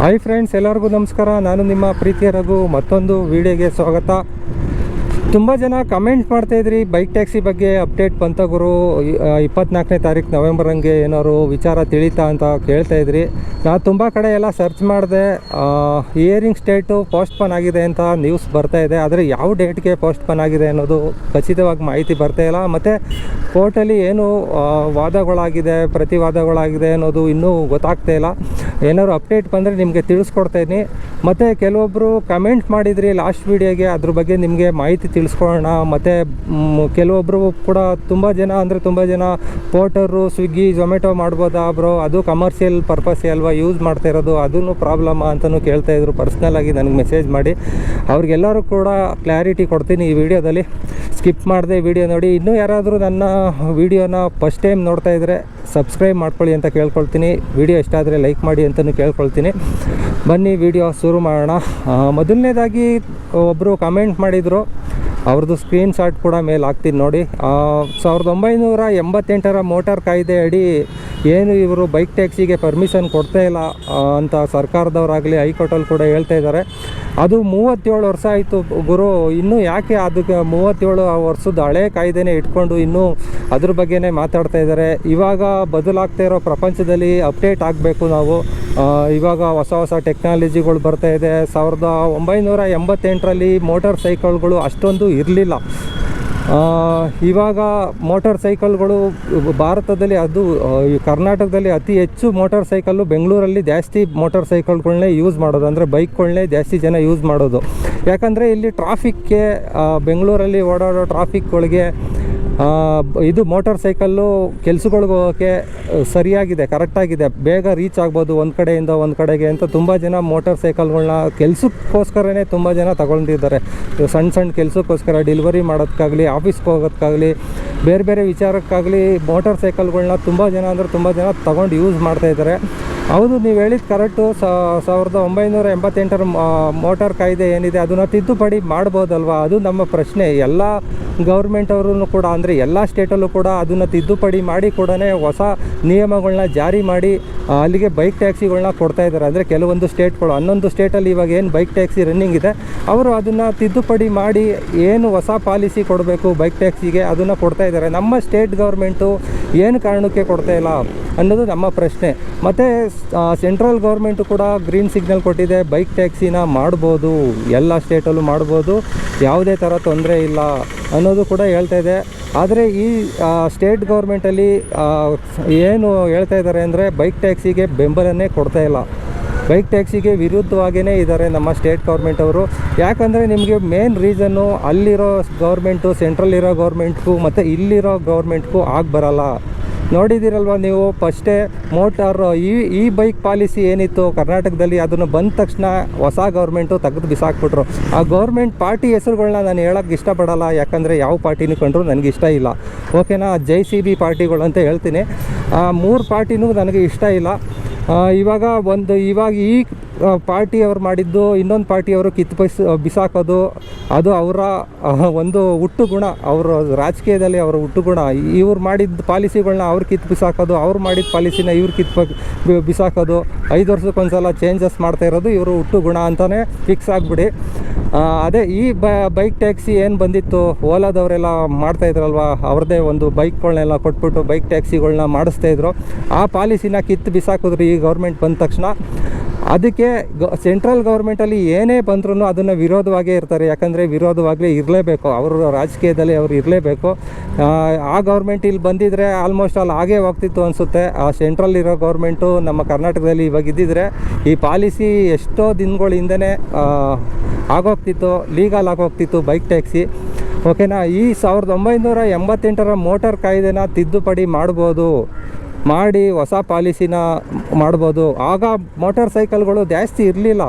Hi friends ಎಲ್ಲರಿಗೂ ನಮಸ್ಕಾರ. ನಾನು ನಿಮ್ಮ ಪ್ರೀತಿಯ ರಘು. ಮತ್ತೊಂದು ವಿಡಿಯೋಗೆ ಸ್ವಾಗತ. ತುಂಬ ಜನ ಕಮೆಂಟ್ ಮಾಡ್ತಾಯಿದ್ರಿ ಬೈಕ್ ಟ್ಯಾಕ್ಸಿ ಬಗ್ಗೆ ಅಪ್ಡೇಟ್ ಬಂತ ಗುರು. ಇಪ್ಪತ್ನಾಲ್ಕನೇ ತಾರೀಕು ನವೆಂಬರ್ ಹಂಗೆ ಏನಾದ್ರು ವಿಚಾರ ತಿಳಿತಾ ಅಂತ ಕೇಳ್ತಾ ಇದ್ರಿ. ನಾನು ತುಂಬ ಕಡೆ ಎಲ್ಲ ಸರ್ಚ್ ಮಾಡಿದೆ. ಇಯರಿಂಗ್ ಸ್ಟೇಟು ಪೋಸ್ಟ್ಪೋನ್ ಆಗಿದೆ ಅಂತ ನ್ಯೂಸ್ ಬರ್ತಾ ಇದೆ. ಆದರೆ ಯಾವ ಡೇಟ್ಗೆ ಪೋಸ್ಟ್ಪೋನ್ ಆಗಿದೆ ಅನ್ನೋದು ಖಚಿತವಾಗಿ ಮಾಹಿತಿ ಬರ್ತಾ ಇಲ್ಲ. ಮತ್ತು ಕೋರ್ಟಲ್ಲಿ ಏನು ವಾದಗಳಾಗಿದೆ, ಪ್ರತಿವಾದಗಳಾಗಿದೆ ಅನ್ನೋದು ಇನ್ನೂ ಗೊತ್ತಾಗ್ತಾ ಇಲ್ಲ. ಏನಾದ್ರು ಅಪ್ಡೇಟ್ ಬಂದರೆ ನಿಮಗೆ ತಿಳಿಸ್ಕೊಡ್ತಾಯಿದ್ದೀನಿ ಮತ್ತು ಕೆಲವೊಬ್ಬರು ಕಮೆಂಟ್ ಮಾಡಿದ್ರಿ ಲಾಸ್ಟ್ ವೀಡಿಯೋಗೆ ಅದ್ರ ಬಗ್ಗೆ ನಿಮಗೆ ಮಾಹಿತಿ ತಿಳಿಸ್ಕೊಳ್ಳೋಣ. ಮತ್ತು ಕೆಲವೊಬ್ಬರು ಕೂಡ ತುಂಬ ಜನ, ಅಂದರೆ ತುಂಬ ಜನ ಪೋಟರು ಸ್ವಿಗ್ಗಿ ಝೊಮ್ಯಾಟೊ ಮಾಡ್ಬೋದಾ ಬ್ರೋ ಅದು ಕಮರ್ಷಿಯಲ್ ಪರ್ಪಸ್ ಅಲ್ವಾ? ಯೂಸ್ ಮಾಡ್ತಾ ಇರೋದು ಅದೂ ಪ್ರಾಬ್ಲಮ್ ಅಂತಲೂ ಕೇಳ್ತಾ ಇದ್ರು. ಪರ್ಸ್ನಲ್ ಆಗಿ ನನಗೆ ಮೆಸೇಜ್ ಮಾಡಿ. ಅವ್ರಿಗೆಲ್ಲರೂ ಕೂಡ ಕ್ಲಾರಿಟಿ ಕೊಡ್ತೀನಿ ಈ ವಿಡಿಯೋದಲ್ಲಿ ಸ್ಕಿಪ್ ಮಾಡಿದೆ ವಿಡಿಯೋ ನೋಡಿ. ಇನ್ನೂ ಯಾರಾದರೂ ನನ್ನ ವಿಡಿಯೋನ ಫಸ್ಟ್ ಟೈಮ್ ನೋಡ್ತಾ ಇದ್ದರೆ ಸಬ್ಸ್ಕ್ರೈಬ್ ಮಾಡ್ಕೊಳ್ಳಿ ಅಂತ ಕೇಳ್ಕೊಳ್ತೀನಿ. ವಿಡಿಯೋ ಇಷ್ಟ ಆದರೆ ಲೈಕ್ ಮಾಡಿ ಅಂತಲೂ ಕೇಳ್ಕೊಳ್ತೀನಿ. ಬನ್ನಿ ವಿಡಿಯೋ ಶುರು ಮಾಡೋಣ. ಮೊದಲನೇದಾಗಿ ಒಬ್ಬರು ಕಮೆಂಟ್ ಮಾಡಿದರು. ಅವ್ರದ್ದು ಸ್ಕ್ರೀನ್ ಶಾಟ್ ಕೂಡ ಮೇಲೆ ಹಾಕ್ತೀನಿ ನೋಡಿ. ಸಾವಿರದ ಒಂಬೈನೂರ ಎಂಬತ್ತೆಂಟರ ಮೋಟಾರ್ ಕಾಯ್ದೆ ಅಡಿ ಏನು ಇವರು ಬೈಕ್ ಟ್ಯಾಕ್ಸಿಗೆ ಪರ್ಮಿಷನ್ ಕೊಡ್ತಾ ಇಲ್ಲ ಅಂತ ಸರ್ಕಾರದವರಾಗಲಿ ಹೈಕೋರ್ಟಲ್ಲಿ ಕೂಡ ಹೇಳ್ತಾ ಇದ್ದಾರೆ. ಅದು ಮೂವತ್ತೇಳು ವರ್ಷ ಆಯಿತು ಗುರು. ಇನ್ನೂ ಯಾಕೆ ಅದಕ್ಕೆ ಮೂವತ್ತೇಳು ವರ್ಷದ ಹಳೆ ಕಾಯ್ದೆನೇ ಇಟ್ಕೊಂಡು ಇನ್ನೂ ಅದ್ರ ಬಗ್ಗೆನೇ ಮಾತಾಡ್ತಾ ಇದ್ದಾರೆ? ಇವಾಗ ಬದಲಾಗ್ತಾ ಇರೋ ಪ್ರಪಂಚದಲ್ಲಿ ಅಪ್ಡೇಟ್ ಆಗಬೇಕು ನಾವು. ಇವಾಗ ಹೊಸ ಹೊಸ ಟೆಕ್ನಾಲಜಿಗಳು ಬರ್ತಾ ಇದೆ. ಸಾವಿರದ ಒಂಬೈನೂರ ಎಂಬತ್ತೆಂಟರಲ್ಲಿ ಮೋಟಾರ್ ಸೈಕಲ್ಗಳು ಅಷ್ಟೊಂದು ಇರಲಿಲ್ಲ. ಇವಾಗ ಮೋಟಾರ್ ಸೈಕಲ್ಗಳು ಭಾರತದಲ್ಲಿ ಅದು ಕರ್ನಾಟಕದಲ್ಲಿ ಅತಿ ಹೆಚ್ಚು ಮೋಟಾರ್ ಸೈಕಲ್ಲು ಬೆಂಗಳೂರಲ್ಲಿ ಜಾಸ್ತಿ ಮೋಟಾರ್ ಸೈಕಲ್ಗಳನ್ನೇ ಯೂಸ್ ಮಾಡೋದು. ಅಂದರೆ ಬೈಕ್ಗಳನ್ನೇ ಜಾಸ್ತಿ ಜನ ಯೂಸ್ ಮಾಡೋದು. ಯಾಕಂದರೆ ಇಲ್ಲಿ ಟ್ರಾಫಿಕ್ಗೆ ಬೆಂಗಳೂರಲ್ಲಿ ಓಡಾಡೋ ಟ್ರಾಫಿಕ್ಗಳಿಗೆ ಇದು ಮೋಟಾರ್ ಸೈಕಲ್ಲು ಕೆಲಸಗಳಿಗೆ ಹೋಗೋಕ್ಕೆ ಸರಿಯಾಗಿದೆ, ಕರೆಕ್ಟಾಗಿದೆ, ಬೇಗ ರೀಚ್ ಆಗ್ಬೋದು ಒಂದು ಕಡೆಯಿಂದ ಒಂದು ಕಡೆಗೆ ಅಂತ ತುಂಬ ಜನ ಮೋಟಾರ್ ಸೈಕಲ್ಗಳನ್ನ ಕೆಲಸಕ್ಕೋಸ್ಕರನೇ ತುಂಬ ಜನ ತಗೊಂಡಿದ್ದಾರೆ ಸಣ್ಣ ಸಣ್ಣ ಕೆಲಸಕ್ಕೋಸ್ಕರ ಡೆಲಿವರಿ ಮಾಡೋದಕ್ಕಾಗಲಿ ಆಫೀಸ್ಗೆ ಹೋಗೋದಕ್ಕಾಗಲಿ ಬೇರೆ ಬೇರೆ ವಿಚಾರಕ್ಕಾಗಲಿ ಮೋಟಾರ್ ಸೈಕಲ್ಗಳನ್ನ ತುಂಬ ಜನ ಅಂದರೆ ತುಂಬ ಜನ ತಗೊಂಡು ಯೂಸ್ ಮಾಡ್ತಾ ಇದ್ದಾರೆ. ಹೌದು, ನೀವು ಹೇಳಿದ ಕರೆಕ್ಟು ಸಾವಿರದ ಒಂಬೈನೂರ ಎಂಬತ್ತೆಂಟರ ಮೋಟಾರ್ ಕಾಯ್ದೆ ಏನಿದೆ, ಅದನ್ನು ತಿದ್ದುಪಡಿ ಮಾಡ್ಬೋದಲ್ವಾ? ಅದು ನಮ್ಮ ಪ್ರಶ್ನೆ. ಎಲ್ಲ ಗೌರ್ಮೆಂಟ್ ಅವರು ಕೂಡ, ಅಂದರೆ ಎಲ್ಲ ಸ್ಟೇಟಲ್ಲೂ ಕೂಡ ಅದನ್ನು ತಿದ್ದುಪಡಿ ಮಾಡಿ ಕೂಡ ಹೊಸ ನಿಯಮಗಳನ್ನ ಜಾರಿ ಮಾಡಿ ಅಲ್ಲಿಗೆ ಬೈಕ್ ಟ್ಯಾಕ್ಸಿಗಳನ್ನ ಕೊಡ್ತಾ ಇದ್ದಾರೆ. ಅಂದರೆ ಕೆಲವೊಂದು ಸ್ಟೇಟ್ಗಳು ಹನ್ನೊಂದು ಸ್ಟೇಟಲ್ಲಿ ಇವಾಗ ಏನು ಬೈಕ್ ಟ್ಯಾಕ್ಸಿ ರನ್ನಿಂಗ್ ಇದೆ, ಅವರು ಅದನ್ನು ತಿದ್ದುಪಡಿ ಮಾಡಿ ಏನು ಹೊಸ ಪಾಲಿಸಿ ಕೊಡಬೇಕು ಬೈಕ್ ಟ್ಯಾಕ್ಸಿಗೆ ಅದನ್ನು ಕೊಡ್ತಾ ಇದ್ದಾರೆ. ನಮ್ಮ ಸ್ಟೇಟ್ ಗೌರ್ಮೆಂಟು ಏನು ಕಾರಣಕ್ಕೆ ಕೊಡ್ತಾ ಇಲ್ಲ ಅನ್ನೋದು ನಮ್ಮ ಪ್ರಶ್ನೆ. ಮತ್ತು ಸೆಂಟ್ರಲ್ ಗೌರ್ಮೆಂಟು ಕೂಡ ಗ್ರೀನ್ ಸಿಗ್ನಲ್ ಕೊಟ್ಟಿದೆ. ಬೈಕ್ ಟ್ಯಾಕ್ಸಿನ ಮಾಡ್ಬೋದು. ಎಲ್ಲ ಸ್ಟೇಟಲ್ಲೂ ಮಾಡ್ಬೋದು. ಯಾವುದೇ ಥರ ತೊಂದರೆ ಇಲ್ಲ ಅನ್ನೋದು ಕೂಡ ಹೇಳ್ತಾ ಇದೆ. ಆದರೆ ಈ ಸ್ಟೇಟ್ ಗೌರ್ಮೆಂಟಲ್ಲಿ ಏನು ಹೇಳ್ತಾ ಇದ್ದಾರೆ ಅಂದರೆ ಬೈಕ್ ಟ್ಯಾಕ್ಸಿಗೆ ಬೆಂಬಲನೇ ಕೊಡ್ತಾ ಇಲ್ಲ. ಬೈಕ್ ಟ್ಯಾಕ್ಸಿಗೆ ವಿರುದ್ಧವಾಗಿಯೇ ಇದ್ದಾರೆ ನಮ್ಮ ಸ್ಟೇಟ್ ಗೌರ್ಮೆಂಟ್ ಅವರು. ಯಾಕಂದರೆ ನಿಮಗೆ ಮೇನ್ ರೀಸನ್ನು ಅಲ್ಲಿರೋ ಗೌರ್ಮೆಂಟು ಸೆಂಟ್ರಲ್ ಇರೋ ಗೌರ್ಮೆಂಟ್ಗೂ ಮತ್ತು ಇಲ್ಲಿರೋ ಗೌರ್ಮೆಂಟ್ಗೂ ಆಗಿ ಬರಲ್ಲ. ನೋಡಿದ್ದೀರಲ್ವ ನೀವು? ಫಸ್ಟೇ ಮೋಟಾರು, ಈ ಈ ಬೈಕ್ ಪಾಲಿಸಿ ಏನಿತ್ತು? ಕರ್ನಾಟಕದಲ್ಲಿ ಅದನ್ನು ಬಂದ ತಕ್ಷಣ ಹೊಸ ಗೌರ್ಮೆಂಟು ತೆಗೆದು ಬಿಸಾಕ್ಬಿಟ್ರು. ಆ ಗೌರ್ಮೆಂಟ್ ಪಾರ್ಟಿ ಹೆಸರುಗಳನ್ನ ನಾನು ಹೇಳೋಕ್ಕೆ ಇಷ್ಟಪಡಲ್ಲ, ಯಾಕಂದರೆ ಯಾವ ಪಾರ್ಟಿನೂ ಕಂಡ್ರು ನನಗೆ ಇಷ್ಟ ಇಲ್ಲ. ಓಕೆನಾ? ಜೈ ಸಿ ಬಿ ಪಾರ್ಟಿಗಳು ಅಂತ ಹೇಳ್ತೀನಿ. ಆ ಮೂರು ಪಾರ್ಟಿನೂ ನನಗೆ ಇಷ್ಟ ಇಲ್ಲ. ಇವಾಗ ಒಂದು ಇವಾಗ ಈ ಪಾರ್ಟಿ ಅವ್ರು ಮಾಡಿದ್ದು, ಇನ್ನೊಂದು ಪಾರ್ಟಿಯವರು ಕಿತ್ತು ಬಸ್ ಬಿಸಾಕೋದು, ಅದು ಅವರ ಒಂದು ಹುಟ್ಟು ಗುಣ ಅವರು ರಾಜಕೀಯದಲ್ಲಿ ಅವರ ಹುಟ್ಟು ಗುಣ ಇವ್ರು ಮಾಡಿದ ಪಾಲಿಸಿಗಳನ್ನ ಅವ್ರು ಕಿತ್ತು ಬಿಸಾಕೋದು, ಅವ್ರು ಮಾಡಿದ ಪಾಲಿಸಿನ ಇವ್ರು ಕಿತ್ ಬಿಸಾಕೋದು, ಐದು ವರ್ಷಕ್ಕೊಂದ್ಸಲ ಚೇಂಜಸ್ ಮಾಡ್ತಾ ಇರೋದು ಇವರು ಹುಟ್ಟು ಗುಣ ಅಂತಲೇ ಫಿಕ್ಸ್ ಆಗಿಬಿಡಿ. ಅದೇ ಈ ಬೈಕ್ ಟ್ಯಾಕ್ಸಿ ಏನು ಬಂದಿತ್ತು? ಓಲಾದವರೆಲ್ಲ ಮಾಡ್ತಾ ಇದ್ರಲ್ವ? ಅವ್ರದ್ದೇ ಒಂದು ಬೈಕ್ಗಳನ್ನೆಲ್ಲ ಕೊಟ್ಬಿಟ್ಟು ಬೈಕ್ ಟ್ಯಾಕ್ಸಿಗಳನ್ನ ಮಾಡಿಸ್ತಾ ಇದ್ರು. ಆ ಪಾಲಿಸಿನ ಕಿತ್ತು ಬಿಸಾಕಿದ್ರು ಈ ಗೌರ್ಮೆಂಟ್ ಬಂದ ತಕ್ಷಣ. ಅದಕ್ಕೆ ಸೆಂಟ್ರಲ್ ಗೌರ್ಮೆಂಟಲ್ಲಿ ಏನೇ ಬಂದ್ರೂ ಅದನ್ನು ವಿರೋಧವಾಗೇ ಇರ್ತಾರೆ. ಯಾಕಂದರೆ ವಿರೋಧವಾಗಲೇ ಇರಲೇಬೇಕು. ಅವರು ರಾಜಕೀಯದಲ್ಲಿ ಅವರು ಇರಲೇಬೇಕು. ಆ ಗೌರ್ಮೆಂಟ್ ಇಲ್ಲಿ ಬಂದಿದ್ದರೆ ಆಲ್ಮೋಸ್ಟ್ ಅಲ್ಲಿ ಹಾಗೇ ಹೋಗ್ತಿತ್ತು ಅನಿಸುತ್ತೆ. ಆ ಸೆಂಟ್ರಲ್ ಇರೋ ಗೌರ್ಮೆಂಟು ನಮ್ಮ ಕರ್ನಾಟಕದಲ್ಲಿ ಇವಾಗ ಇದ್ದಿದ್ರೆ ಈ ಪಾಲಿಸಿ ಎಷ್ಟೋ ದಿನಗಳಿಂದನೇ ಆಗೋಗ್ತಿತ್ತು. ಲೀಗಲ್ ಆಗೋಗ್ತಿತ್ತು ಬೈಕ್ ಟ್ಯಾಕ್ಸಿ ಓಕೆನಾ ಈ ಸಾವಿರದ ಒಂಬೈನೂರ ಎಂಬತ್ತೆಂಟರ ಮೋಟಾರ್ ಕಾಯ್ದೆನ ತಿದ್ದುಪಡಿ ಮಾಡ್ಬೋದು. ಮಾಡಿ ಹೊಸ ಪಾಲಿಸಿನ ಮಾಡ್ಬೋದು. ಆಗ ಮೋಟಾರ್ ಸೈಕಲ್ಗಳು ಜಾಸ್ತಿ ಇರಲಿಲ್ಲ.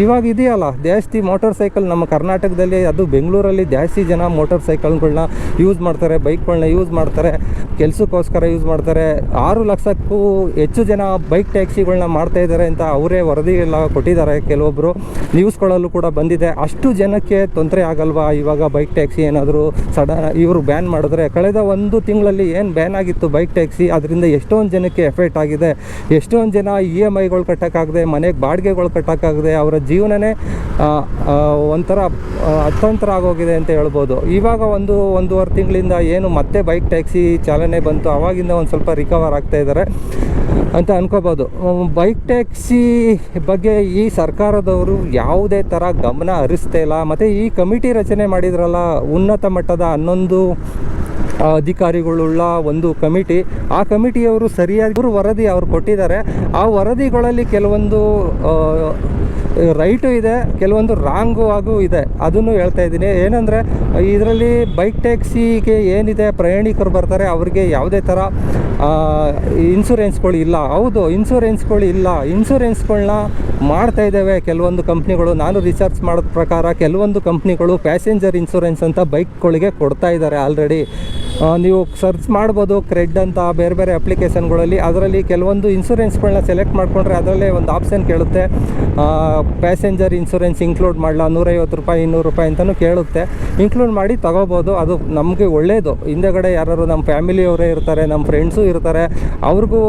ಇವಾಗ ಇದೆಯಲ್ಲ, ಜಾಸ್ತಿ ಮೋಟಾರ್ ಸೈಕಲ್ ನಮ್ಮ ಕರ್ನಾಟಕದಲ್ಲಿ, ಅದು ಬೆಂಗಳೂರಲ್ಲಿ ಜಾಸ್ತಿ ಜನ ಮೋಟಾರ್ ಸೈಕಲ್ಗಳನ್ನ ಯೂಸ್ ಮಾಡ್ತಾರೆ ಬೈಕ್ಗಳನ್ನ ಯೂಸ್ ಮಾಡ್ತಾರೆ, ಕೆಲಸಕ್ಕೋಸ್ಕರ ಯೂಸ್ ಮಾಡ್ತಾರೆ. ಆರು ಲಕ್ಷಕ್ಕೂ ಹೆಚ್ಚು ಜನ ಬೈಕ್ ಟ್ಯಾಕ್ಸಿಗಳನ್ನ ಮಾಡ್ತಾ ಇದ್ದಾರೆ ಅಂತ ಅವರೇ ವರದಿ ಎಲ್ಲ ಕೊಟ್ಟಿದ್ದಾರೆ ಕೆಲವೊಬ್ಬರು ನ್ಯೂಸ್ಗಳಲ್ಲೂ ಕೂಡ ಬಂದಿದೆ. ಅಷ್ಟು ಜನಕ್ಕೆ ತೊಂದರೆ ಆಗಲ್ವಾ? ಇವಾಗ ಬೈಕ್ ಟ್ಯಾಕ್ಸಿ ಏನಾದರೂ ಸಡನ್ ಇವರು ಬ್ಯಾನ್ ಮಾಡಿದ್ರೆ. ಕಳೆದ ಒಂದು ತಿಂಗಳಲ್ಲಿ ಏನು ಬ್ಯಾನ್ ಆಗಿತ್ತು ಬೈಕ್ ಟ್ಯಾಕ್ಸಿ? ಅದರಿಂದ ಎಷ್ಟೊಂದು ಜನಕ್ಕೆ ಎಫೆಕ್ಟ್ ಆಗಿದೆ, ಎಷ್ಟೊಂದು ಜನ ಇ ಎಂ ಐಗಳು ಕಟ್ಟೋಕ್ಕಾಗದೆ, ಮನೆಗೆ ಬಾಡಿಗೆಗಳು ಕಟ್ಟೋಕ್ಕಾಗದೆ, ಅವರ ಜೀವನನೇ ಒಂಥರ ಅತಂತ್ರ ಆಗೋಗಿದೆ ಅಂತ ಹೇಳ್ಬೋದು. ಇವಾಗ ಒಂದು, ಒಂದೂವರೆ ತಿಂಗಳಿಂದ ಏನು ಮತ್ತೆ ಬೈಕ್ ಟ್ಯಾಕ್ಸಿ ಚಾಲನೆ ಬಂತು ಆವಾಗಿಂದ ಒಂದು ಸ್ವಲ್ಪ ರಿಕವರ್ ಆಗ್ತಾ ಇದ್ದಾರೆ ಅಂತ ಅನ್ಕೋಬೋದು. ಬೈಕ್ ಟ್ಯಾಕ್ಸಿ ಬಗ್ಗೆ ಈ ಸರ್ಕಾರದವರು ಯಾವುದೇ ಥರ ಗಮನ ಹರಿಸ್ತಾ ಇಲ್ಲ. ಮತ್ತು ಈ ಕಮಿಟಿ ರಚನೆ ಮಾಡಿದ್ರಲ್ಲ, ಉನ್ನತ ಮಟ್ಟದ ಹನ್ನೊಂದು ಅಧಿಕಾರಿಗಳುಳ್ಳ ಒಂದು ಕಮಿಟಿ. ಆ ಕಮಿಟಿಯವರು ಸರಿಯಾಗಿ ವರದಿ ಅವರು ಕೊಟ್ಟಿದ್ದಾರೆ. ಆ ವರದಿಗಳಲ್ಲಿ ಕೆಲವೊಂದು ರೈಟು ಇದೆ, ಕೆಲವೊಂದು ರಾಂಗು ಆಗು ಇದೆ. ಅದನ್ನು ಹೇಳ್ತಾ ಇದ್ದೀನಿ. ಏನಂದರೆ, ಇದರಲ್ಲಿ ಬೈಕ್ ಟ್ಯಾಕ್ಸಿಗೆ ಏನಿದೆ, ಪ್ರಯಾಣಿಕರು ಬರ್ತಾರೆ, ಅವ್ರಿಗೆ ಯಾವುದೇ ಥರ ಇನ್ಸೂರೆನ್ಸ್ಗಳು ಇಲ್ಲ. ಹೌದು, ಇನ್ಸೂರೆನ್ಸ್ಗಳು ಇಲ್ಲ. ಇನ್ಸೂರೆನ್ಸ್ಗಳನ್ನ ಮಾಡ್ತಾ ಇದ್ದಾವೆ ಕೆಲವೊಂದು ಕಂಪ್ನಿಗಳು. ನಾನು ರಿಸರ್ಚ್ ಮಾಡೋದ ಪ್ರಕಾರ ಕೆಲವೊಂದು ಕಂಪ್ನಿಗಳು ಪ್ಯಾಸೆಂಜರ್ ಇನ್ಸೂರೆನ್ಸ್ ಅಂತ ಬೈಕ್ಗಳಿಗೆ ಕೊಡ್ತಾ ಇದ್ದಾರೆ ಆಲ್ರೆಡಿ ನೀವು ಸರ್ಚ್ ಮಾಡ್ಬೋದು ಕ್ರೆಡ್ ಅಂತ, ಬೇರೆ ಬೇರೆ ಅಪ್ಲಿಕೇಶನ್ಗಳಲ್ಲಿ ಅದರಲ್ಲಿ ಕೆಲವೊಂದು ಇನ್ಸೂರೆನ್ಸ್ಗಳನ್ನ ಸೆಲೆಕ್ಟ್ ಮಾಡಿಕೊಂಡ್ರೆ ಅದರಲ್ಲೇ ಒಂದು ಆಪ್ಷನ್ ಕೇಳುತ್ತೆ. ಪ್ಯಾಸೆಂಜರ್ ಇನ್ಸೂರೆನ್ಸ್ ಇನ್ಕ್ಲೂಡ್ ಮಾಡಲ, ನೂರೈವತ್ತು ರೂಪಾಯಿ, ಇನ್ನೂರು ರೂಪಾಯಿ ಅಂತಲೂ ಕೇಳುತ್ತೆ. ಇನ್ಕ್ಲೂಡ್ ಮಾಡಿ ತೊಗೋಬೋದು. ಅದು ನಮಗೆ ಒಳ್ಳೆಯದು ಹಿಂದೆಗಡೆ ಯಾರು ನಮ್ಮ ಫ್ಯಾಮಿಲಿಯವರೇ ಇರ್ತಾರೆ, ನಮ್ಮ ಫ್ರೆಂಡ್ಸು ಇರ್ತಾರೆ, ಅವ್ರಿಗೂ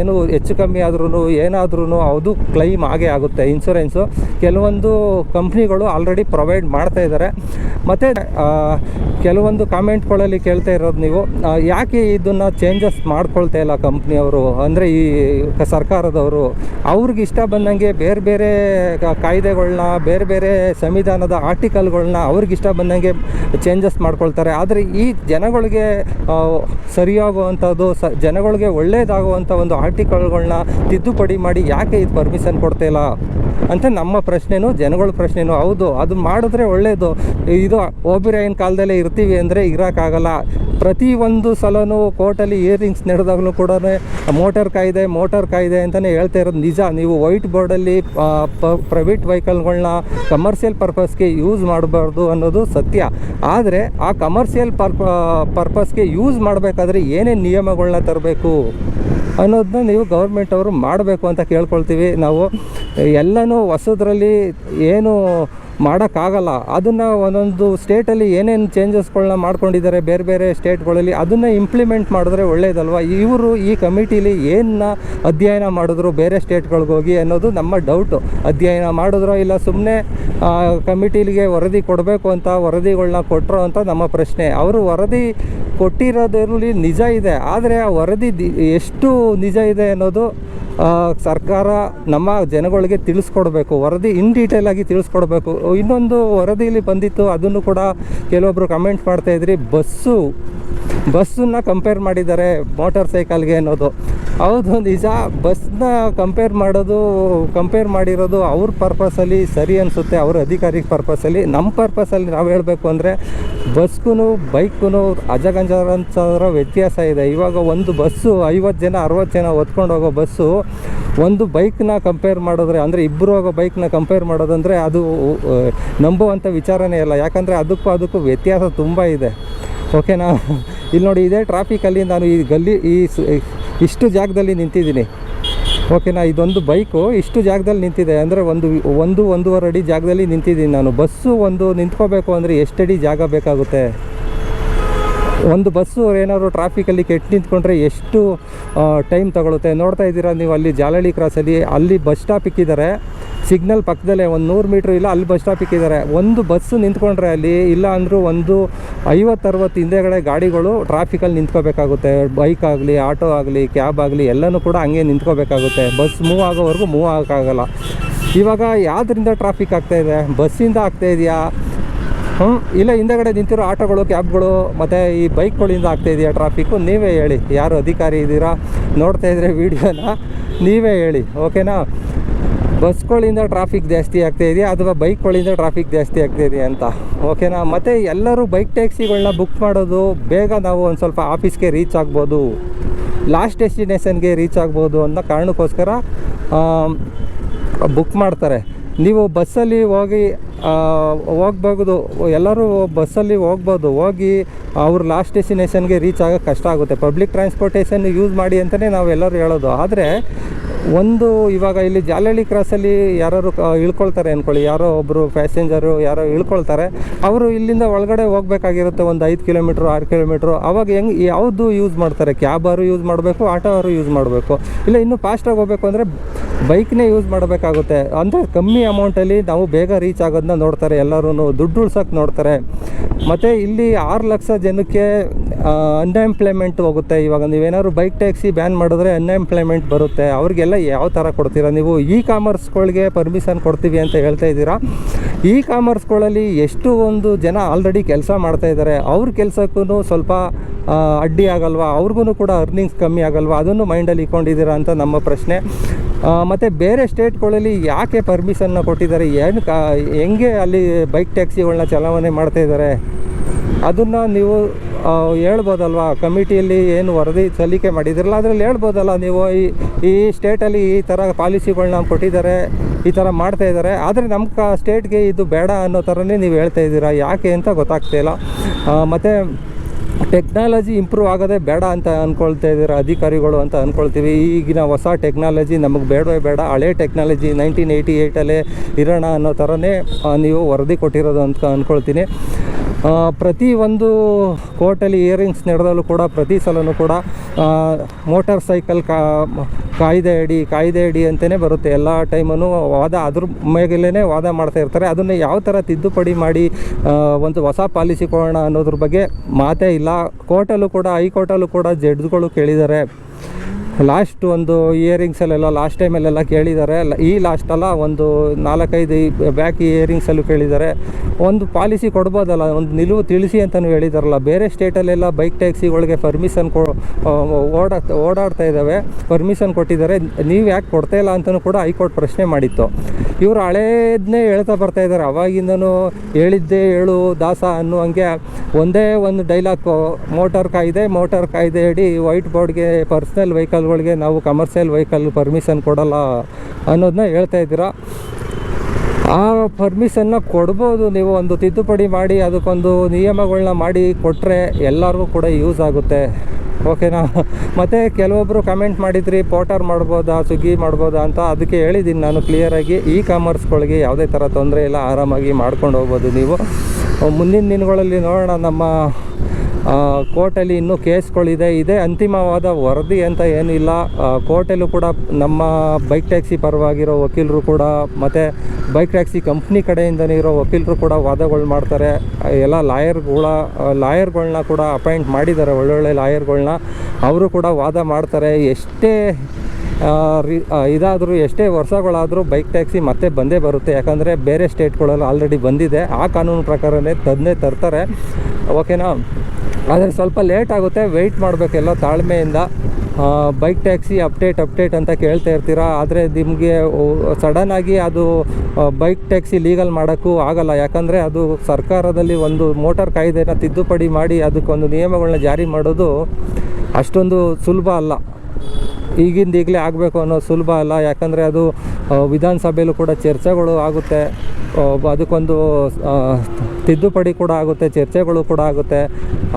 ಏನು ಹೆಚ್ಚು ಕಮ್ಮಿ ಆದ್ರೂ ಏನಾದ್ರೂ ಅದು ಕ್ಲೈಮ್ ಆಗೇ ಆಗುತ್ತೆ ಇನ್ಸೂರೆನ್ಸು ಕೆಲವೊಂದು ಕಂಪ್ನಿಗಳು ಆಲ್ರೆಡಿ ಪ್ರೊವೈಡ್ ಮಾಡ್ತಾ ಇದ್ದಾರೆ ಮತ್ತು ಕೆಲವೊಂದು ಕಾಮೆಂಟ್ಗಳಲ್ಲಿ ಕೇಳ್ತಾ ಇರೋದು ನೀವು. ಯಾಕೆ ಇದನ್ನು ಚೇಂಜಸ್ ಮಾಡ್ಕೊಳ್ತಾ ಇಲ್ಲ ಕಂಪ್ನಿಯವರು ಅಂದರೆ ಈ ಸರ್ಕಾರದವರು, ಅವ್ರಿಗೆ ಇಷ್ಟ ಬಂದಂಗೆ ಬೇರೆ ಬೇರೆ ಕಾಯ್ದೆಗಳನ್ನ ಕಾಯ್ದೆಗಳ್ನ, ಬೇರೆ ಬೇರೆ ಸಂವಿಧಾನದ ಆರ್ಟಿಕಲ್ಗಳನ್ನ ಅವ್ರಿಗೆ ಇಷ್ಟ ಬಂದಂಗೆ ಚೇಂಜಸ್ ಮಾಡ್ಕೊಳ್ತಾರೆ. ಆದರೆ ಈ ಜನಗಳಿಗೆ ಸರಿಯಾಗುವಂಥದ್ದು, ಸ, ಜನಗಳಿಗೆ ಒಳ್ಳೆಯದಾಗುವಂಥ ಒಂದು ಆರ್ಟಿಕಲ್ಗಳನ್ನ ತಿದ್ದುಪಡಿ ಮಾಡಿ ಯಾಕೆ ಇದು ಪರ್ಮಿಷನ್ ಕೊಡ್ತಾ ಇಲ್ಲ? ಅಂತ ನಮ್ಮ ಪ್ರಶ್ನೆನೂ, ಜನಗಳ ಪ್ರಶ್ನೆನೂ ಹೌದು. ಅದು ಮಾಡಿದ್ರೆ ಒಳ್ಳೆಯದು ಇದು ಓಬಿರಾಯಿನ ಕಾಲದಲ್ಲೇ ಇರ್ತೀವಿ ಅಂದರೆ ಇರೋಕ್ಕಾಗಲ್ಲ ಪ್ರತಿ ಒಂದು ಸಲನೂ ಕೋರ್ಟಲ್ಲಿ ಇಯರಿಂಗ್ಸ್ ನಡೆದಾಗಲೂ ಕೂಡ ಮೋಟರ್ ಕಾಯ್ದೆ ಮೋಟಾರ್ ಕಾಯ್ದೆ ಅಂತಲೇ ಹೇಳ್ತಾ ಇರೋದು ನಿಜ. ನೀವು ವೈಟ್ ಬೋರ್ಡಲ್ಲಿ ಪ್ರೈವೇಟ್ ವೆಹಿಕಲ್ಗಳನ್ನ ಕಮರ್ಷಿಯಲ್ ಪರ್ಪಸ್ಗೆ ಯೂಸ್ ಮಾಡಬಾರ್ದು ಅನ್ನೋದು ಸತ್ಯ. ಆದರೆ ಆ ಕಮರ್ಷಿಯಲ್ ಪರ್ಪ ಪರ್ಪಸ್ಗೆ ಯೂಸ್ ಮಾಡಬೇಕಾದ್ರೆ ಏನೇನು ನಿಯಮಗಳನ್ನ ತರಬೇಕು ಅನ್ನೋದನ್ನ ನೀವು ಗೌರ್ಮೆಂಟ್ ಅವರು ಮಾಡಬೇಕು ಅಂತ ಕೇಳ್ಕೊಳ್ತೀವಿ ನಾವು. ಎಲ್ಲನೂ ಹೊಸದ್ರಲ್ಲಿ ಏನು ಮಾಡೋಕ್ಕಾಗಲ್ಲ. ಅದನ್ನು ಒಂದೊಂದು ಸ್ಟೇಟಲ್ಲಿ ಏನೇನು ಚೇಂಜಸ್ಗಳನ್ನ ಮಾಡ್ಕೊಂಡಿದ್ದಾರೆ, ಬೇರೆ ಬೇರೆ ಸ್ಟೇಟ್ಗಳಲ್ಲಿ ಅದನ್ನು ಇಂಪ್ಲಿಮೆಂಟ್ ಮಾಡಿದ್ರೆ ಒಳ್ಳೇದಲ್ವ? ಇವರು ಈ ಕಮಿಟೀಲಿ ಏನನ್ನ ಅಧ್ಯಯನ ಮಾಡಿದ್ರು, ಬೇರೆ ಸ್ಟೇಟ್ಗಳಿಗೋಗಿ ಅನ್ನೋದು ನಮ್ಮ ಡೌಟು ಅಧ್ಯಯನ ಮಾಡಿದ್ರೋ ಇಲ್ಲ ಸುಮ್ಮನೆ ಕಮಿಟೀಲಿಗೆ ವರದಿ ಕೊಡಬೇಕು ಅಂತ ವರದಿಗಳನ್ನ ಕೊಟ್ಟರು ಅಂತ ನಮ್ಮ ಪ್ರಶ್ನೆ. ಅವರು ವರದಿ ಕೊಟ್ಟಿರೋದ್ರಲ್ಲಿ ನಿಜ ಇದೆ. ಆದರೆ ಆ ವರದಿ ಎಷ್ಟು ನಿಜ ಇದೆ ಅನ್ನೋದು ಸರ್ಕಾರ ನಮ್ಮ ಜನಗಳಿಗೆ ತಿಳಿಸ್ಕೊಡ್ಬೇಕು, ವರದಿ ಇನ್ ಡೀಟೇಲ್ ಆಗಿ ತಿಳಿಸ್ಕೊಡ್ಬೇಕು. ಇನ್ನೊಂದು ವರದಿಯಲ್ಲಿ ಬಂದಿತ್ತು, ಅದನ್ನು ಕೂಡ ಕೆಲವೊಬ್ಬರು ಕಮೆಂಟ್ ಮಾಡ್ತಾ ಇದ್ರಿ. ಬಸ್ಸು, ಬಸ್ಸನ್ನ ಕಂಪೇರ್ ಮಾಡಿದ್ದಾರೆ ಮೋಟಾರ್ ಸೈಕಲ್ಗೆ ಅನ್ನೋದು. ಹೌದು, ನಿಜ. ಬಸ್ನ ಕಂಪೇರ್ ಮಾಡೋದು ಕಂಪೇರ್ ಮಾಡಿರೋದು ಅವ್ರ ಪರ್ಪಸಲ್ಲಿ ಸರಿ ಅನಿಸುತ್ತೆ, ಅವ್ರ ಅಧಿಕಾರಿ ಪರ್ಪಸಲ್ಲಿ ನಮ್ಮ ಪರ್ಪಸಲ್ಲಿ ನಾವು ಹೇಳಬೇಕು ಅಂದರೆ ಬಸ್ಗೂ ಬೈಕ್ಗೂ ಅಜಗಂಜರ ವ್ಯತ್ಯಾಸ ಇದೆ. ಇವಾಗ ಒಂದು ಬಸ್ಸು ಐವತ್ತು ಜನ ಅರವತ್ತು ಜನ ಹೊತ್ಕೊಂಡು ಹೋಗೋ ಬಸ್ಸು, ಒಂದು ಬೈಕ್ನ ಕಂಪೇರ್ ಮಾಡಿದ್ರೆ, ಅಂದರೆ ಇಬ್ಬರು ಹೋಗೋ ಬೈಕ್ನ ಕಂಪೇರ್ ಮಾಡೋದಂದರೆ ಅದು ನಂಬುವಂಥ ವಿಚಾರನೇ ಇಲ್ಲ. ಯಾಕಂದರೆ ಅದಕ್ಕೂ ಅದಕ್ಕೂ ವ್ಯತ್ಯಾಸ ತುಂಬ ಇದೆ. ಓಕೆನಾ ಇಲ್ಲಿ ನೋಡಿ, ಇದೇ ಟ್ರಾಫಿಕಲ್ಲಿ ನಾನು ಈ ಗಲ್ಲಿ, ಈ ಇಷ್ಟು ಜಾಗದಲ್ಲಿ ನಿಂತಿದ್ದೀನಿ. ಓಕೆನಾ ಇದೊಂದು ಬೈಕು ಇಷ್ಟು ಜಾಗದಲ್ಲಿ ನಿಂತಿದೆ. ಅಂದರೆ ಒಂದು ಒಂದು, ಒಂದೂವರೆ ಅಡಿ ಜಾಗದಲ್ಲಿ ನಿಂತಿದ್ದೀನಿ ನಾನು. ಬಸ್ಸು ಒಂದು ನಿಂತ್ಕೋಬೇಕು ಅಂದರೆ ಎಷ್ಟಡಿ ಜಾಗ ಬೇಕಾಗುತ್ತೆ? ಒಂದು ಬಸ್ಸು ಏನಾದ್ರು ಟ್ರಾಫಿಕಲ್ಲಿ ಕೆಟ್ಟು ನಿಂತ್ಕೊಂಡ್ರೆ ಎಷ್ಟು ಟೈಮ್ ತಗೊಳುತ್ತೆ? ನೋಡ್ತಾ ಇದ್ದೀರಾ ನೀವು ಅಲ್ಲಿ ಜಾಲಹಳ್ಳಿ ಕ್ರಾಸಲ್ಲಿ ಅಲ್ಲಿ ಬಸ್ ಸ್ಟಾಪ್ ಇಕ್ಕಿದ್ದಾರೆ ಸಿಗ್ನಲ್ ಪಕ್ಕದಲ್ಲೇ ಒಂದು ನೂರು ಮೀಟ್ರ್ ಇಲ್ಲ, ಅಲ್ಲಿ ಬಸ್ ಸ್ಟಾಪ್ ಇಕ್ಕಿದ್ದಾರೆ ಒಂದು ಬಸ್ಸು ನಿಂತ್ಕೊಂಡ್ರೆ ಅಲ್ಲಿ, ಇಲ್ಲ ಅಂದರೂ ಒಂದು ಐವತ್ತು ಅರವತ್ತು ಹಿಂದೆಗಡೆ ಗಾಡಿಗಳು ಟ್ರಾಫಿಕಲ್ಲಿ ನಿಂತ್ಕೋಬೇಕಾಗುತ್ತೆ. ಬೈಕ್ ಆಗಲಿ ಆಟೋ ಆಗಲಿ ಕ್ಯಾಬ್ ಆಗಲಿ, ಎಲ್ಲನೂ ಕೂಡ ಹಂಗೆ ನಿಂತ್ಕೋಬೇಕಾಗುತ್ತೆ. ಬಸ್ ಮೂವ್ ಆಗೋವರೆಗೂ ಮೂವ್ ಆಗೋಕ್ಕಾಗಲ್ಲ. ಇವಾಗ ಯಾವುದರಿಂದ ಟ್ರಾಫಿಕ್ ಆಗ್ತಾ ಇದೆ? ಬಸ್ಸಿಂದ ಆಗ್ತಾ ಇದೆಯಾ? ಹ್ಞೂ ಇಲ್ಲ, ಹಿಂದೆಗಡೆ ನಿಂತಿರೋ ಆಟೋಗಳು, ಕ್ಯಾಬ್ಗಳು, ಮತ್ತು ಈ ಬೈಕ್ಗಳಿಂದ ಆಗ್ತಾ ಇದೆಯಾ ಟ್ರಾಫಿಕ್ಕು ನೀವೇ ಹೇಳಿ. ಯಾರು ಅಧಿಕಾರಿ ಇದ್ದೀರಾ? ನೋಡ್ತಾ ಇದ್ರೆ ವೀಡಿಯೋನ ನೀವೇ ಹೇಳಿ ಓಕೆನಾ ಬಸ್ಗಳಿಂದ ಟ್ರಾಫಿಕ್ ಜಾಸ್ತಿ ಆಗ್ತಾ ಇದೆಯಾ, ಅಥವಾ ಬೈಕ್ಗಳಿಂದ ಟ್ರಾಫಿಕ್ ಜಾಸ್ತಿ ಆಗ್ತಾ ಇದೆಯಾ ಅಂತ ಓಕೆನಾ ಮತ್ತು ಎಲ್ಲರೂ ಬೈಕ್ ಟ್ಯಾಕ್ಸಿಗಳನ್ನ ಬುಕ್ ಮಾಡೋದು, ಬೇಗ ನಾವು ಒಂದು ಸ್ವಲ್ಪ ಆಫೀಸ್ಗೆ ರೀಚ್ ಆಗ್ಬೋದು ಲಾಸ್ಟ್ ಡೆಸ್ಟಿನೇಷನ್ಗೆ ರೀಚ್ ಆಗ್ಬೋದು ಅನ್ನೋ ಕಾರಣಕ್ಕೋಸ್ಕರ ಬುಕ್ ಮಾಡ್ತಾರೆ. ನೀವು ಬಸ್ಸಲ್ಲಿ ಹೋಗಿ ಹೋಗ್ಬೋದು ಎಲ್ಲರೂ ಬಸ್ಸಲ್ಲಿ ಹೋಗ್ಬೋದು ಹೋಗಿ ಅವ್ರ ಲಾಸ್ಟ್ ಡೆಸ್ಟಿನೇಷನ್ಗೆ ರೀಚ್ ಆಗೋಕ್ಕೆ ಕಷ್ಟ ಆಗುತ್ತೆ. ಪಬ್ಲಿಕ್ ಟ್ರಾನ್ಸ್ಪೋರ್ಟೇಷನ್ ಯೂಸ್ ಮಾಡಿ ಅಂತಲೇ ನಾವೆಲ್ಲರೂ ಹೇಳೋದು. ಆದರೆ ಒಂದು ಇವಾಗ ಇಲ್ಲಿ ಜಾಲಹಳ್ಳಿ ಕ್ರಾಸಲ್ಲಿ ಯಾರು ಇಳ್ಕೊಳ್ತಾರೆ ಅಂದ್ಕೊಳ್ಳಿ ಯಾರೋ ಒಬ್ಬರು ಪ್ಯಾಸೆಂಜರು ಯಾರೋ ಇಳ್ಕೊಳ್ತಾರೆ. ಅವರು ಇಲ್ಲಿಂದ ಒಳಗಡೆ ಹೋಗ್ಬೇಕಾಗಿರುತ್ತೆ ಒಂದು ಐದು ಕಿಲೋಮೀಟ್ರ್ ಆರು ಕಿಲೋಮೀಟ್ರು ಅವಾಗ ಹೆಂಗೆ, ಯಾವುದು ಯೂಸ್ ಮಾಡ್ತಾರೆ? ಕ್ಯಾಬಾರು ಯೂಸ್ ಮಾಡಬೇಕು, ಆಟೋ ಅವರು ಯೂಸ್ ಮಾಡಬೇಕು. ಇಲ್ಲ ಇನ್ನೂ ಫಾಸ್ಟಾಗಿ ಹೋಗಬೇಕು ಅಂದರೆ ಬೈಕ್ನೇ ಯೂಸ್ ಮಾಡಬೇಕಾಗುತ್ತೆ. ಅಂದರೆ ಕಮ್ಮಿ ಅಮೌಂಟಲ್ಲಿ ನಾವು ಬೇಗ ರೀಚ್ ಆಗೋದನ್ನ ನೋಡ್ತಾರೆ ಎಲ್ಲರೂ ದುಡ್ಡು ಉಳ್ಸೋಕ್ಕೆ ನೋಡ್ತಾರೆ. ಮತ್ತು ಇಲ್ಲಿ ಆರು ಲಕ್ಷ ಜನಕ್ಕೆ ಅನ್ಎಂಪ್ಲಾಯ್ಮೆಂಟ್ ಹೋಗುತ್ತೆ. ಇವಾಗ ನೀವೇನಾದ್ರು ಬೈಕ್ ಟ್ಯಾಕ್ಸಿ ಬ್ಯಾನ್ ಮಾಡಿದ್ರೆ ಅನ್ಎಂಪ್ಲಾಯ್ಮೆಂಟ್ ಬರುತ್ತೆ. ಅವ್ರಿಗೆಲ್ಲ ಯಾವ ಥರ ಕೊಡ್ತೀರಾ? ನೀವು ಇ ಕಾಮರ್ಸ್ಗಳಿಗೆ ಪರ್ಮಿಷನ್ ಕೊಡ್ತೀವಿ ಅಂತ ಹೇಳ್ತಾ ಇದ್ದೀರಾ? ಇ ಕಾಮರ್ಸ್ಗಳಲ್ಲಿ ಎಷ್ಟು ಒಂದು ಜನ ಆಲ್ರೆಡಿ ಕೆಲಸ ಮಾಡ್ತಾ ಇದ್ದಾರೆ. ಅವ್ರ ಕೆಲಸಕ್ಕೂ ಸ್ವಲ್ಪ ಅಡ್ಡಿ ಆಗಲ್ವಾ? ಅವ್ರಿಗೂ ಕೂಡ ಅರ್ನಿಂಗ್ಸ್ ಕಮ್ಮಿ ಆಗಲ್ವಾ? ಅದನ್ನು ಮೈಂಡಲ್ಲಿ ಇಟ್ಕೊಂಡಿದ್ದೀರಾ ಅಂತ ನಮ್ಮ ಪ್ರಶ್ನೆ. ಮತ್ತು ಬೇರೆ ಸ್ಟೇಟ್ಗಳಲ್ಲಿ ಯಾಕೆ ಪರ್ಮಿಷನ್ನ ಕೊಟ್ಟಿದ್ದಾರೆ? ಏನು ಕಾ, ಹೆಂಗೆ ಅಲ್ಲಿ ಬೈಕ್ ಟ್ಯಾಕ್ಸಿಗಳನ್ನ ಚಲಾವಣೆ ಮಾಡ್ತಾಯಿದ್ದಾರೆ ಅದನ್ನು ನೀವು ಹೇಳ್ಬೋದಲ್ವ? ಕಮಿಟಿಯಲ್ಲಿ ಏನು ವರದಿ ಸಲ್ಲಿಕೆ ಮಾಡಿದಿರಲ್ಲ, ಅದರಲ್ಲಿ ಹೇಳ್ಬೋದಲ್ಲ ನೀವು ಈ ಈ ಸ್ಟೇಟಲ್ಲಿ ಈ ಥರ ಪಾಲಿಸಿಗಳನ್ನ ಕೊಟ್ಟಿದ್ದಾರೆ, ಈ ಥರ ಮಾಡ್ತಾಯಿದ್ದಾರೆ ಆದರೆ ನಮ್ಮ ಕ, ಸ್ಟೇಟ್ಗೆ ಇದು ಬೇಡ ಅನ್ನೋ ಥರನೇ ನೀವು ಹೇಳ್ತಾ ಇದ್ದೀರಾ? ಯಾಕೆ ಅಂತ ಗೊತ್ತಾಗ್ತಾಯಿಲ್ಲ ಮತ್ತು ಟೆಕ್ನಾಲಜಿ ಇಂಪ್ರೂವ್ ಆಗೋದೇ ಬೇಡ ಅಂತ ಅಂದ್ಕೊಳ್ತಾ ಇದ್ದೀರ, ಅಧಿಕಾರಿಗಳು ಅಂತ ಅಂದ್ಕೊಳ್ತೀವಿ ಈಗಿನ ಹೊಸ ಟೆಕ್ನಾಲಜಿ ನಮಗೆ ಬೇಡವೇ ಬೇಡ. ಹಳೆ ಟೆಕ್ನಾಲಜಿ ನೈನ್ಟೀನ್ ಏಯ್ಟಿ ಏಯ್ಟಲ್ಲೇ ಇರೋಣ ಅನ್ನೋ ಥರನೇ ನೀವು ವರದಿ ಕೊಟ್ಟಿರೋದು ಅಂತ ಅಂದ್ಕೊಳ್ತೀನಿ ಪ್ರತಿ ಒಂದು ಕೋರ್ಟಲ್ಲಿ ಇಯರಿಂಗ್ಸ್ ನಡೆದಲ್ಲೂ ಕೂಡ, ಪ್ರತಿ ಸಲನೂ ಕೂಡ ಮೋಟಾರ್ ಸೈಕಲ್ ಕಾ, ಕಾಯ್ದೆ ಅಡಿ ಕಾಯ್ದೆ ಅಡಿ ಅಂತಲೇ ಬರುತ್ತೆ. ಎಲ್ಲ ಟೈಮನ್ನು ವಾದ ಅದ್ರ ಮೇಲೇ ವಾದ ಮಾಡ್ತಾ ಇರ್ತಾರೆ. ಅದನ್ನು ಯಾವ ಥರ ತಿದ್ದುಪಡಿ ಮಾಡಿ ಒಂದು ಹೊಸ ಪಾಲಿಸಿ ಕೊಡೋಣ ಅನ್ನೋದ್ರ ಬಗ್ಗೆ ಮಾತೇ ಇಲ್ಲ. ಕೋರ್ಟಲ್ಲೂ ಕೂಡ, ಹೈಕೋರ್ಟಲ್ಲೂ ಕೂಡ ಜಡ್ಜ್ಗಳು ಕೇಳಿದ್ದಾರೆ. ಲಾಸ್ಟ್ ಒಂದು ಇಯರಿಂಗ್ಸಲ್ಲೆಲ್ಲ ಲಾಸ್ಟ್ ಟೈಮಲ್ಲೆಲ್ಲ ಕೇಳಿದ್ದಾರೆ. ಈ ಲಾಸ್ಟಲ್ಲ ಒಂದು ನಾಲ್ಕೈದು ಬ್ಯಾಕ್ ಇಯರಿಂಗ್ಸಲ್ಲೂ ಕೇಳಿದ್ದಾರೆ. ಒಂದು ಪಾಲಿಸಿ ಕೊಡ್ಬೋದಲ್ಲ, ಒಂದು ನಿಲುವು ತಿಳಿಸಿ ಅಂತಲೂ ಹೇಳಿದಾರಲ್ಲ. ಬೇರೆ ಸ್ಟೇಟಲ್ಲೆಲ್ಲ ಬೈಕ್ ಟ್ಯಾಕ್ಸಿಗಳಿಗೆ ಪರ್ಮಿಷನ್ ಕೊ ಓಡಾ, ಓಡಾಡ್ತಾ ಇದ್ದಾವೆ. ಪರ್ಮಿಷನ್ ಕೊಟ್ಟಿದ್ದಾರೆ. ನೀವು ಯಾಕೆ ಕೊಡ್ತಾ ಇಲ್ಲ ಅಂತಲೂ ಕೂಡ ಹೈಕೋರ್ಟ್ ಪ್ರಶ್ನೆ ಮಾಡಿತ್ತು. ಇವರು ಹಳೇದನ್ನೇ ಹೇಳ್ತಾ ಬರ್ತಾ ಇದ್ದಾರೆ. ಅವಾಗಿಂದನೂ ಹೇಳಿದ್ದೇ ಹೇಳು, ದಾಸ ಅನ್ನೋ ಹಂಗೆ ಒಂದೇ ಒಂದು ಡೈಲಾಗ್ ಮೋಟಾರ್ ಕಾಯ್ದೆ ಮೋಟಾರ್ ಕಾಯ್ದೆ ಅಡಿ ವೈಟ್ ಬೋರ್ಡ್ಗೆ ಪರ್ಸ್ನಲ್ ವೆಹಿಕಲ್ಗಳಿಗೆ ನಾವು ಕಮರ್ಷಿಯಲ್ ವೆಹಿಕಲ್ ಪರ್ಮಿಷನ್ ಕೊಡಲ್ಲ ಅನ್ನೋದನ್ನ ಹೇಳ್ತಾ ಇದ್ದೀರಾ? ಆ ಪರ್ಮಿಷನ್ನ ಕೊಡ್ಬೋದು ನೀವು ಒಂದು ತಿದ್ದುಪಡಿ ಮಾಡಿ, ಅದಕ್ಕೊಂದು ನಿಯಮಗಳನ್ನ ಮಾಡಿ ಕೊಟ್ಟರೆ ಎಲ್ಲರಿಗೂ ಕೂಡ ಯೂಸ್ ಆಗುತ್ತೆ. ಓಕೆನಾ ಮತ್ತು ಕೆಲವೊಬ್ಬರು ಕಮೆಂಟ್ ಮಾಡಿದ್ರಿ ಪೋಟರ್ ಮಾಡ್ಬೋದಾ? ಸ್ವಿಗ್ಗಿ ಮಾಡ್ಬೋದಾ? ಅಂತ ಅದಕ್ಕೆ ಹೇಳಿದ್ದೀನಿ ನಾನು ಕ್ಲಿಯರಾಗಿ ಇ ಕಾಮರ್ಸ್ಗಳಿಗೆ ಯಾವುದೇ ಥರ ತೊಂದರೆ ಇಲ್ಲ, ಆರಾಮಾಗಿ ಮಾಡ್ಕೊಂಡು ಹೋಗ್ಬೋದು ನೀವು. ಮುಂದಿನ ದಿನಗಳಲ್ಲಿ ನೋಡೋಣ ನಮ್ಮ ಕೋರ್ಟಲ್ಲಿ ಇನ್ನೂ ಕೇಸ್ಗಳಿದೆ. ಇದೇ ಅಂತಿಮವಾದ ವರದಿ ಅಂತ ಏನಿಲ್ಲ. ಕೋರ್ಟಲ್ಲೂ ಕೂಡ ನಮ್ಮ ಬೈಕ್ ಟ್ಯಾಕ್ಸಿ ಪರವಾಗಿರೋ ವಕೀಲರು ಕೂಡ ಮತ್ತು ಬೈಕ್ ಟ್ಯಾಕ್ಸಿ ಕಂಪ್ನಿ ಕಡೆಯಿಂದನೇ ಇರೋ ವಕೀಲರು ಕೂಡ ವಾದಗಳು ಮಾಡ್ತಾರೆ. ಎಲ್ಲ ಲಾಯರ್ಗಳ ಲಾಯರ್ಗಳನ್ನ ಕೂಡ ಅಪಾಯಿಂಟ್ ಮಾಡಿದ್ದಾರೆ. ಒಳ್ಳೊಳ್ಳೆ ಲಾಯರ್ಗಳನ್ನ ಅವರು ಕೂಡ ವಾದ ಮಾಡ್ತಾರೆ. ಎಷ್ಟೇ ಇದಾದರೂ, ಎಷ್ಟೇ ವರ್ಷಗಳಾದರೂ ಬೈಕ್ ಟ್ಯಾಕ್ಸಿ ಮತ್ತೆ ಬಂದೇ ಬರುತ್ತೆ. ಯಾಕಂದರೆ ಬೇರೆ ಸ್ಟೇಟ್ಗಳಲ್ಲಿ ಆಲ್ರೆಡಿ ಬಂದಿದೆ. ಆ ಕಾನೂನು ಪ್ರಕಾರನೇ ತಂದೇ ತರ್ತಾರೆ. ಓಕೆನಾ? ಆದರೆ ಸ್ವಲ್ಪ ಲೇಟ್ ಆಗುತ್ತೆ. ವೆಯ್ಟ್ ಮಾಡಬೇಕೆಲ್ಲ ತಾಳ್ಮೆಯಿಂದ. ಬೈಕ್ ಟ್ಯಾಕ್ಸಿ ಅಪ್ಡೇಟ್ ಅಪ್ಡೇಟ್ ಅಂತ ಕೇಳ್ತಾ ಇರ್ತೀರಾ? ಆದರೆ ನಿಮಗೆ ಸಡನ್ನಾಗಿ ಅದು ಬೈಕ್ ಟ್ಯಾಕ್ಸಿ ಲೀಗಲ್ ಮಾಡೋಕ್ಕೂ ಆಗಲ್ಲ. ಯಾಕಂದರೆ ಅದು ಸರ್ಕಾರದಲ್ಲಿ ಒಂದು ಮೋಟಾರ್ ಕಾಯ್ದೆನ ತಿದ್ದುಪಡಿ ಮಾಡಿ ಅದಕ್ಕೊಂದು ನಿಯಮಗಳನ್ನ ಜಾರಿ ಮಾಡೋದು ಅಷ್ಟೊಂದು ಸುಲಭ ಅಲ್ಲ. ಈಗಿಂದ ಈಗಲೇ ಆಗಬೇಕು ಅನ್ನೋದು ಸುಲಭ ಅಲ್ಲ. ಯಾಕಂದರೆ ಅದು ವಿಧಾನಸಭೆಯಲ್ಲೂ ಕೂಡ ಚರ್ಚೆಗಳು ಆಗುತ್ತೆ. ಅದಕ್ಕೊಂದು ತಿದ್ದುಪಡಿ ಕೂಡ ಆಗುತ್ತೆ, ಚರ್ಚೆಗಳು ಕೂಡ ಆಗುತ್ತೆ.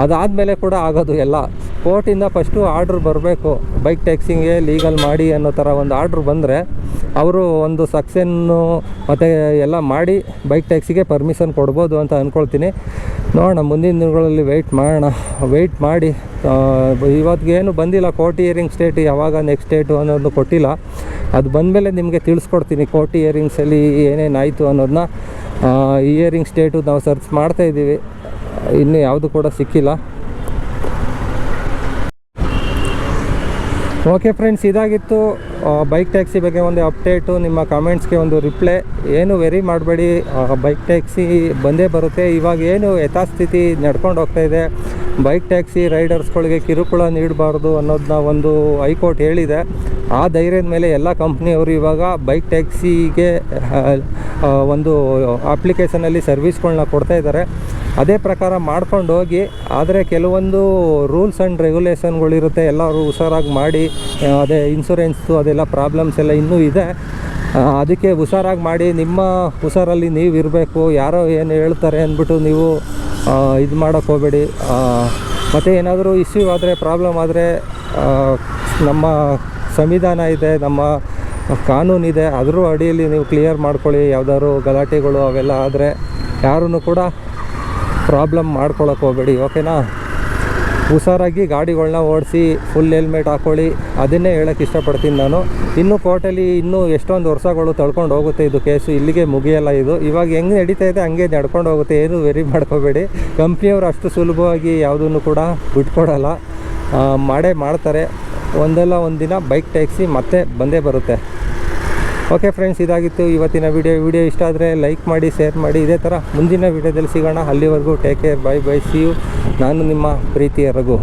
ಅದಾದಮೇಲೆ ಕೂಡ ಆಗೋದು ಎಲ್ಲ. ಕೋರ್ಟಿಂದ ಫಸ್ಟು ಆರ್ಡ್ರ್ ಬರಬೇಕು ಬೈಕ್ ಟ್ಯಾಕ್ಸಿಂಗ್ಗೆ ಲೀಗಲ್ ಮಾಡಿ ಅನ್ನೋ ಥರ ಒಂದು ಆರ್ಡ್ರ್ ಬಂದರೆ, ಅವರು ಒಂದು ಸಕ್ಸೆನ್ನು ಮತ್ತು ಎಲ್ಲ ಮಾಡಿ ಬೈಕ್ ಟ್ಯಾಕ್ಸಿಗೆ ಪರ್ಮಿಷನ್ ಕೊಡ್ಬೋದು ಅಂತ ಅಂದ್ಕೊಳ್ತೀನಿ ನೋಡೋಣ, ಮುಂದಿನ ದಿನಗಳಲ್ಲಿ ವೆಯ್ಟ್ ಮಾಡೋಣ. ವೆಯ್ಟ್ ಮಾಡಿ ಇವತ್ತಿಗೇನು ಬಂದಿಲ್ಲ ಕೋರ್ಟ್ ಇಯರಿಂಗ್ ಸ್ಟೇಟ್ ಯಾವಾಗ ನೆಕ್ಸ್ಟ್ ಡೇಟು ಅನ್ನೋದು ಕೊಟ್ಟಿಲ್ಲ. ಅದು ಬಂದಮೇಲೆ ನಿಮಗೆ ತಿಳಿಸ್ಕೊಡ್ತೀನಿ. ಕೋರ್ಟ್ ಇಯರಿಂಗ್ಸಲ್ಲಿ ಏನೇನಾಯಿತು ಅನ್ನೋದನ್ನ ಇಯರಿಂಗ್ ಸ್ಟೇಟು ನಾವು ಸರ್ಚ್ ಮಾಡ್ತಾ ಇದ್ದೀವಿ. ಇನ್ನೂ ಯಾವುದು ಕೂಡ ಸಿಕ್ಕಿಲ್ಲ. ಓಕೆ ಫ್ರೆಂಡ್ಸ್ ಇದಾಗಿತ್ತು ಬೈಕ್ ಟ್ಯಾಕ್ಸಿ ಬಗ್ಗೆ ಒಂದು ಅಪ್ಡೇಟು ನಿಮ್ಮ ಕಾಮೆಂಟ್ಸ್ಗೆ ಒಂದು ರಿಪ್ಲೈ ಏನು ವೆರಿ ಮಾಡಬೇಡಿ ಬೈಕ್ ಟ್ಯಾಕ್ಸಿ ಬಂದೇ ಬರುತ್ತೆ. ಇವಾಗ ಏನು ಯಥಾಸ್ಥಿತಿ ನಡ್ಕೊಂಡು ಹೋಗ್ತಾ ಇದೆ. ಬೈಕ್ ಟ್ಯಾಕ್ಸಿ ರೈಡರ್ಸ್ಗಳಿಗೆ ಕಿರುಕುಳ ನೀಡಬಾರ್ದು ಅನ್ನೋದನ್ನ ಒಂದು ಹೈಕೋರ್ಟ್ ಹೇಳಿದೆ. ಆ ಧೈರ್ಯದ ಮೇಲೆ ಎಲ್ಲ ಕಂಪ್ನಿಯವರು ಇವಾಗ ಬೈಕ್ ಟ್ಯಾಕ್ಸಿಗೆ ಒಂದು ಅಪ್ಲಿಕೇಶನಲ್ಲಿ ಸರ್ವಿಸ್ಗಳನ್ನ ಕೊಡ್ತಾ ಇದ್ದಾರೆ. ಅದೇ ಪ್ರಕಾರ ಮಾಡ್ಕೊಂಡು ಹೋಗಿ ಆದರೆ ಕೆಲವೊಂದು ರೂಲ್ಸ್ ಆ್ಯಂಡ್ ರೆಗ್ಯುಲೇಷನ್ಗಳಿರುತ್ತೆ, ಎಲ್ಲರೂ ಹುಷಾರಾಗಿ ಮಾಡಿ ಅದೇ ಇನ್ಸೂರೆನ್ಸು ಅದೆಲ್ಲ ಪ್ರಾಬ್ಲಮ್ಸ್ ಎಲ್ಲ ಇನ್ನೂ ಇದೆ. ಅದಕ್ಕೆ ಹುಷಾರಾಗಿ ಮಾಡಿ, ನಿಮ್ಮ ಹುಷಾರಲ್ಲಿ ನೀವು ಇರಬೇಕು ಯಾರೋ ಏನು ಹೇಳ್ತಾರೆ ಅಂದ್ಬಿಟ್ಟು ನೀವು ಇದು ಮಾಡೋಕ್ಕೆ ಹೋಗಬೇಡಿ. ಮತ್ತು ಏನಾದರೂ ಇಶ್ಯೂ ಆದರೆ ಪ್ರಾಬ್ಲಮ್ ಆದರೆ ನಮ್ಮ ಸಂವಿಧಾನ ಇದೆ, ನಮ್ಮ ಕಾನೂನಿದೆ ಅದರ ಅಡಿಯಲ್ಲಿ ನೀವು ಕ್ಲಿಯರ್ ಮಾಡ್ಕೊಳ್ಳಿ, ಯಾವ್ದಾದ್ರು ಗಲಾಟೆಗಳು ಅವೆಲ್ಲ ಆದರೆ ಯಾರೂ ಕೂಡ ಪ್ರಾಬ್ಲಮ್ ಮಾಡ್ಕೊಳಕ್ಕೆ ಹೋಗಬೇಡಿ ಓಕೆನಾ ಹುಷಾರಾಗಿ ಗಾಡಿಗಳನ್ನ ಓಡಿಸಿ ಫುಲ್ ಹೆಲ್ಮೆಟ್ ಹಾಕ್ಕೊಳ್ಳಿ ಅದನ್ನೇ ಹೇಳೋಕ್ಕೆ ಇಷ್ಟಪಡ್ತೀನಿ ನಾನು. ಇನ್ನು ಕೋರ್ಟಲ್ಲಿ ಇನ್ನೂ ಎಷ್ಟೊಂದು ವರ್ಷಗಳು ತಳ್ಕೊಂಡು ಹೋಗುತ್ತೆ ಇದು ಕೇಸು ಇಲ್ಲಿಗೆ ಮುಗಿಯಲ್ಲ ಇದು. ಇವಾಗ ಹೆಂಗೆ ನಡೀತಾ ಇದೆ, ಹಂಗೆ ನಡ್ಕೊಂಡು ಹೋಗುತ್ತೆ, ಏನು ವೆರಿ ಮಾಡ್ಕೋಬೇಡಿ. ಕಂಪ್ನಿಯವರು ಅಷ್ಟು ಸುಲಭವಾಗಿ ಯಾವುದನ್ನು ಕೂಡ ಬಿಟ್ಕೊಡಲ್ಲ. ಮಾಡೇ ಮಾಡ್ತಾರೆ. ಒಂದಲ್ಲ ಒಂದು ದಿನ ಬೈಕ್ ಟ್ಯಾಕ್ಸಿ ಮತ್ತೆ ಬಂದೇ ಬರುತ್ತೆ. ಓಕೆ ಫ್ರೆಂಡ್ಸ್, ಇದಾಗಿತ್ತು ಇವತ್ತಿನ ವಿಡಿಯೋ. ವಿಡಿಯೋ ಇಷ್ಟ ಆದರೆ ಲೈಕ್ ಮಾಡಿ, ಶೇರ್ ಮಾಡಿ. ಇದೇ ಥರ ಮುಂದಿನ ವಿಡಿಯೋದಲ್ಲಿ ಸಿಗೋಣ. ಅಲ್ಲಿವರೆಗೂ take care, bye bye, see you. ನಾನು ನಿಮ್ಮ ಪ್ರೀತಿಯ ರಘು.